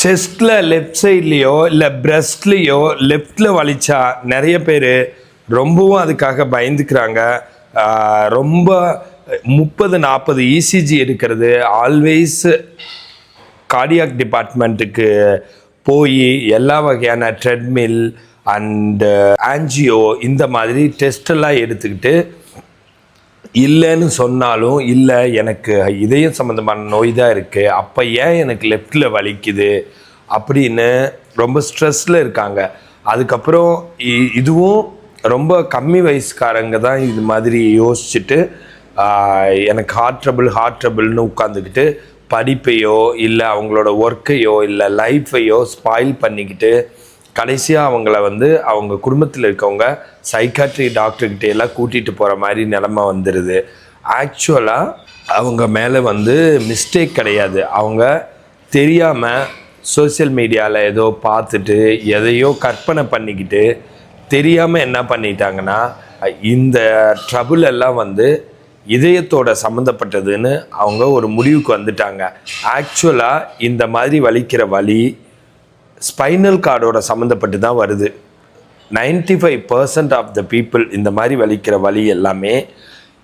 செஸ்ட்டில் left சைட்லேயோ இல்லை பிரஸ்ட்லேயோ லெஃப்டில் வலிச்சா நிறைய பேர் ரொம்பவும் அதுக்காக பயந்துக்கிறாங்க. ரொம்ப முப்பது நாற்பது இசிஜி எடுக்கிறது. ஆல்வேஸ் கார்டியாக் டிபார்ட்மெண்ட்டுக்கு போய் எல்லா வகையான ட்ரெட்மில் அண்டு ஆன்ஜியோ இந்த மாதிரி டெஸ்டெல்லாம் எடுத்துக்கிட்டு இல்லைன்னு சொன்னாலும் இல்லை எனக்கு இதயம் சம்மந்தமான நோய் தான் இருக்குது அப்போ ஏன் எனக்கு லெஃப்டில் வலிக்குது? அப்படின்னு ரொம்ப ஸ்ட்ரெஸ்ஸில் இருக்காங்க. அதுக்கப்புறம் இதுவும் ரொம்ப கம்மி வயசுக்காரங்க தான் இது மாதிரி யோசிச்சுட்டு எனக்கு ஹார்ட் ட்ரபிள் ஹார்ட் ட்ரபிள்னு உட்காந்துக்கிட்டு படிப்பையோ இல்லை அவங்களோட ஒர்க்கையோ இல்லை லைஃப்பையோ ஸ்பாயில் பண்ணிக்கிட்டு கடைசியாக அவங்கள வந்து அவங்க குடும்பத்தில் இருக்கவங்க சைக்காட்ரி டாக்டர்கிட்ட எல்லாம் கூட்டிகிட்டு போகிற மாதிரி நிலமை வந்துடுது ஆக்சுவலாக அவங்க மேலே வந்து மிஸ்டேக் கிடையாது. அவங்க தெரியாமல் சோஷியல் மீடியாவில் ஏதோ பார்த்துட்டு எதையோ கற்பனை பண்ணிக்கிட்டு தெரியாமல் என்ன பண்ணிட்டாங்கன்னா இந்த ட்ரபுள் எல்லாம் வந்து இதயத்தோட சம்மந்தப்பட்டதுன்னு அவங்க ஒரு முடிவுக்கு வந்துட்டாங்க. ஆக்சுவலாக இந்த மாதிரி வலிக்கிற வலி ஸ்பைனல் கார்டோட சம்மந்தப்பட்டு தான் வருது. 95% five percent of the people இந்த மாதிரி வலிக்கிற வலி எல்லாமே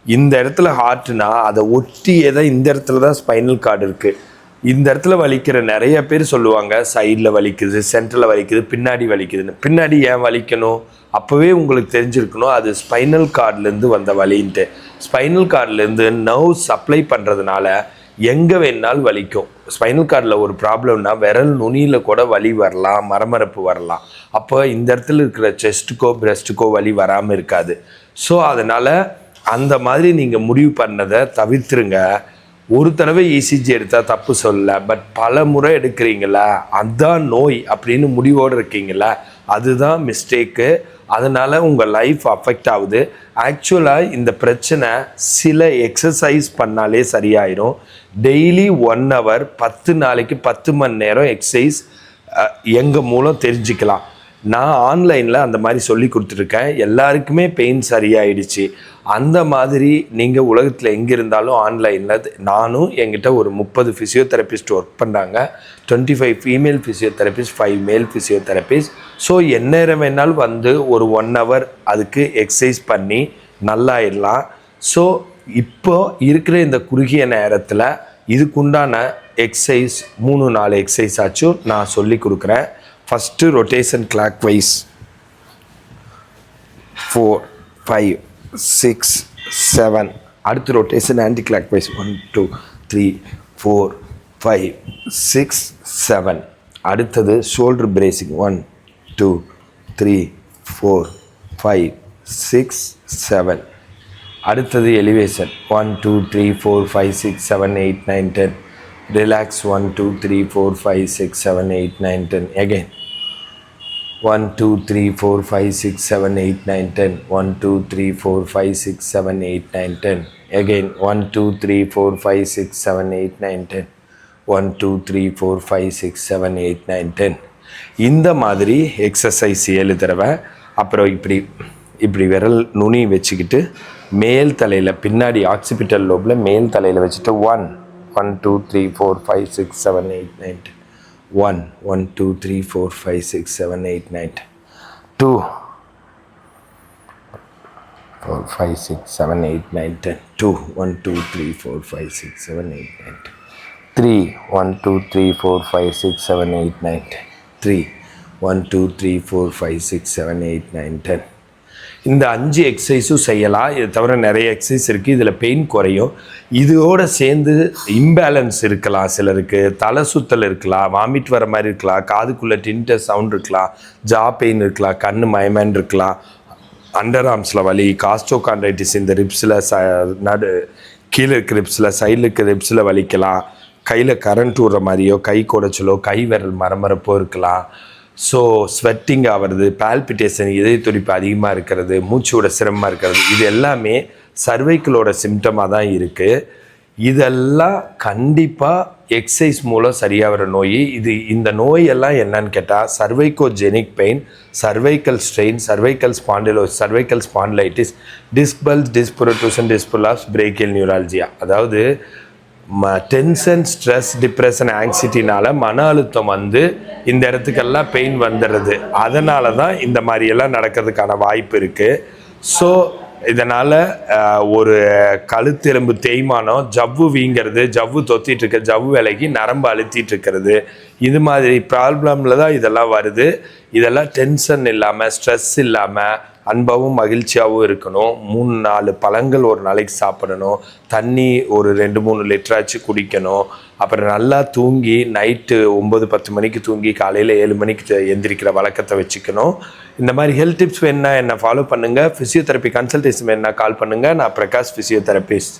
இந்த இடத்துல ஹார்ட்னா அதை ஒட்டியே தான் இந்த இடத்துல தான் ஸ்பைனல் கார்டு இருக்குது இந்த இடத்துல வலிக்கிற நிறைய பேர் சொல்லுவாங்க சைடில் வலிக்குது சென்டரில் வலிக்குது பின்னாடி வலிக்குதுன்னு. பின்னாடி ஏன் வலிக்கணும்? அப்போவே உங்களுக்கு தெரிஞ்சிருக்கணும் அது ஸ்பைனல் கார்ட்லேருந்து வந்த வலின்ட்டு. ஸ்பைனல் கார்ட்லேருந்து நர்வ் சப்ளை பண்ணுறதுனால எங்கே வேணாலும் வலிக்கும். ஸ்பைனல் கார்டில் ஒரு ப்ராப்ளம்னா விரல் நுனியில் கூட வலி வரலாம் மரமரப்பு வரலாம். அப்போ இந்த இடத்துல இருக்கிற செஸ்ட்டுக்கோ பிரஸ்ட்டுக்கோ வலி வராமல் இருக்காது. ஸோ அதனால் அந்த மாதிரி நீங்கள் முடிவு பண்ணதை தவிர்த்துருங்க. ஒரு தடவை இசிஜி எடுத்தால் தப்பு சொல்லலை பட் பல முறை எடுக்கிறீங்களா? அதுதான் நோய் அப்படின்னு முடிவோடு இருக்கீங்களா? அதுதான் மிஸ்டேக்கு அதனால் உங்கள் லைஃப் அஃபெக்ட் ஆகுது. ஆக்சுவலாக இந்த பிரச்சனை சில எக்ஸசைஸ் பண்ணாலே சரியாயிடும் டெய்லி ஒன் ஹவர் பத்து நாளைக்கு பத்து மணி நேரம் எக்ஸசைஸ் எங்கள் மூலம் தெரிஞ்சுக்கலாம். நான் ஆன்லைனில் அந்த மாதிரி சொல்லி கொடுத்துருக்கேன். எல்லாருக்குமே பெயின் சரியாயிடுச்சு. அந்த மாதிரி நீங்கள் உலகத்தில் எங்கே இருந்தாலும் ஆன்லைனில் நானும் என்கிட்ட ஒரு முப்பது ஃபிசியோதெரபிஸ்ட் ஒர்க் பண்ணுறாங்க twenty five female physiotherapist five male physiotherapist so எந்நேரம் வேணாலும் வந்து ஒரு ஒன் ஹவர் அதுக்கு எக்ஸசைஸ் பண்ணி நல்லாயிடலாம். ஸோ இப்போ இருக்கிற இந்த குறுகிய நேரத்தில் இதுக்குண்டான எக்ஸசைஸ் மூணு நாலு எக்ஸசைஸ் ஆச்சும் நான் சொல்லி கொடுக்குறேன். First rotation clockwise four five six seven அடுத்து rotation anticlockwise one two three four five six seven அடுத்தது shoulder bracing one two three four five six seven அடுத்தது elevation one two three four five six seven eight nine ten relax one two three four five six seven eight nine ten again one two three four five six seven eight nine ten one two three four five six seven eight nine ten again one two three four five six seven eight nine ten one two three four five six seven eight nine ten இந்த மாதிரி exercise ஏழு தடவை அப்புறம் இப்படி இப்படி விரல் நுனி வச்சுக்கிட்டு மேல் தலையில் பின்னாடி ஆக்சிபிட்டல் லோபில் மேல் தலையில் வச்சுட்டு one one two three four five six seven eight nine ten 1 1 2 3 4 5 6 7 8 9 2 4 5 6 7 8 9 10 2 1 2 3 4 5 6 7 8 9 3 1 2 3 4 5 6 7 8 9 10 3 1 2 3 4 5 6 7 8 9 10 இந்த அஞ்சு எக்ஸசைஸும் செய்யலாம். இது தவிர நிறைய எக்ஸசைஸ் இருக்குது இதில் பெயின் குறையும். இதோட சேர்ந்து இம்பேலன்ஸ் இருக்கலாம் சிலருக்கு. தலை சுத்தல் இருக்கலாம் வாமிட் வர மாதிரி இருக்கலாம் காதுக்குள்ளே டின்டர் சவுண்ட் இருக்கலாம் ஜா பெயின் இருக்கலாம் கண் மயமேன் இருக்கலாம். அண்டர் ஆர்ம்ஸில் வலி காஸ்டோகான்ட்ரைட்டிஸ் இந்த ரிப்ஸில் ச நடு கீழே இருக்க ரிப்ஸில் சைடில் இருக்க ரிப்ஸில் வலிக்கலாம். கையில் கரண்ட் விடுற மாதிரியோ கை குடைச்சலோ கை விரல் மரமரப்போ இருக்கலாம். ஸோ ஸ்வெட்டிங் ஆகிறது பால்பிட்டேஷன் இதய துடிப்பு அதிகமாக இருக்கிறது மூச்சோட சிரமமாக இருக்கிறது இது எல்லாமே சர்வைக்கிளோட சிம்டமாக தான் இருக்குது இதெல்லாம் கண்டிப்பாக எக்ஸசைஸ் மூலம் சரியாகிற நோய் இது இந்த நோயெல்லாம் என்னன்னு கேட்டால் cervicogenic pain cervical strain cervical spondylo cervical spondylitis disc bulges disc protrusion disc prolapse brachial neuralgia அதாவது டென்ஷன் ஸ்ட்ரெஸ் டிப்ரெஷன் ஆங்ஸைட்டினால மன அழுத்தம் வந்து இந்த இடத்துக்கெல்லாம் பெயின் வந்துடுது. அதனால தான் இந்த மாதிரியெல்லாம் நடக்கிறதுக்கான வாய்ப்பு இருக்குது ஸோ இதனால் ஒரு கழுத்தெலும்பு தேய்மானம் ஜவ்வு வீங்கிறது ஜவ்வு தொத்திட்டு இருக்க ஜவ்வு விலகி நரம்பு அழுத்திட்டு இருக்கிறது இது மாதிரி ப்ராப்ளமில் தான் இதெல்லாம் வருது. இதெல்லாம் டென்ஷன் இல்லாமல் ஸ்ட்ரெஸ் இல்லாமல் அன்பாவும் மகிழ்ச்சியாகவும் இருக்கணும். மூணு நாலு பழங்கள் ஒரு நாளைக்கு சாப்பிடணும். தண்ணி ஒரு ரெண்டு மூணு லிட்டராச்சு குடிக்கணும். அப்புறம் நல்லா தூங்கி நைட்டு ஒம்பது பத்து மணிக்கு தூங்கி காலையில் ஏழு மணிக்கு எந்திரிக்கிற வழக்கத்தை வச்சுக்கணும். இந்த மாதிரி ஹெல்த் டிப்ஸ் வேணுன்னா என்னை? ஃபாலோ பண்ணுங்கள் ஃபிசியோதெரப்பி கன்சல்டேஷன் வேணுன்னா கால் பண்ணுங்கள் நான் பிரகாஷ் ஃபிசியோதெரபிஸ்ட்